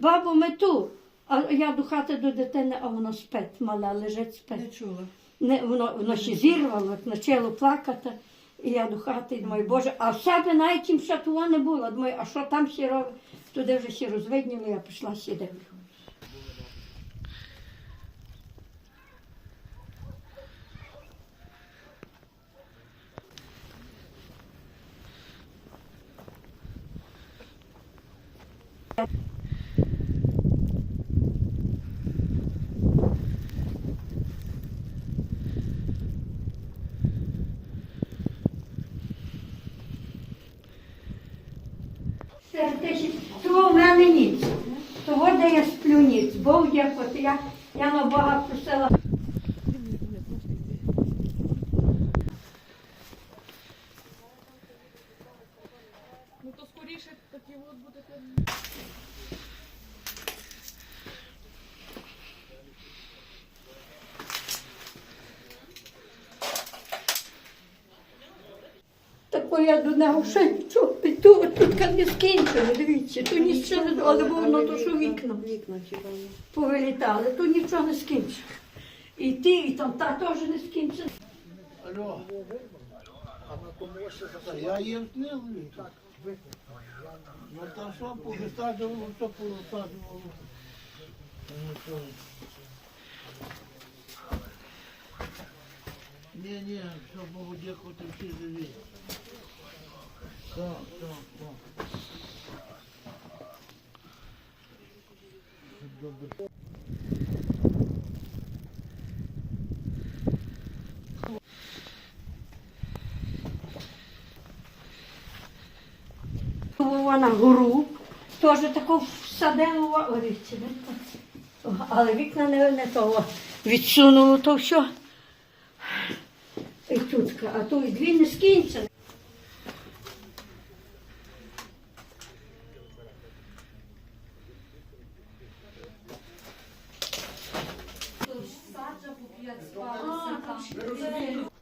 бабу мету. А я до хати до дитини, а воно спить, мала лежить спить. Не чула. Не, воно, воно ще зірвало, почало плакати. І я до хати і думаю, Боже, а в себе навіть їм ще того не було. Думаю, а що там сіро? Туди вже ще розвидніло, я пішла ще Того в мене ніц. Того, де я сплю ніц. Бог дякувати. Я, я на Бога просила. Ну то скоріше такі от будете. Тако я до нього ще нічого. Тут не скінчили, дивіться, тут нічого не але було воно то, що вікна повилітали, тут нічого не скінчили. І ті, і там та теж не скінчили. Алло. Я їм снив. Ну та що, повисаджувало, що повисаджувало. Ні, ні, все Богу дякувати всі живі. Так, так, так. Була на гору, теж таку всадила, але вікна не, не того. Відсунуло то все. І тут, а то і дві не скінчили. Aa,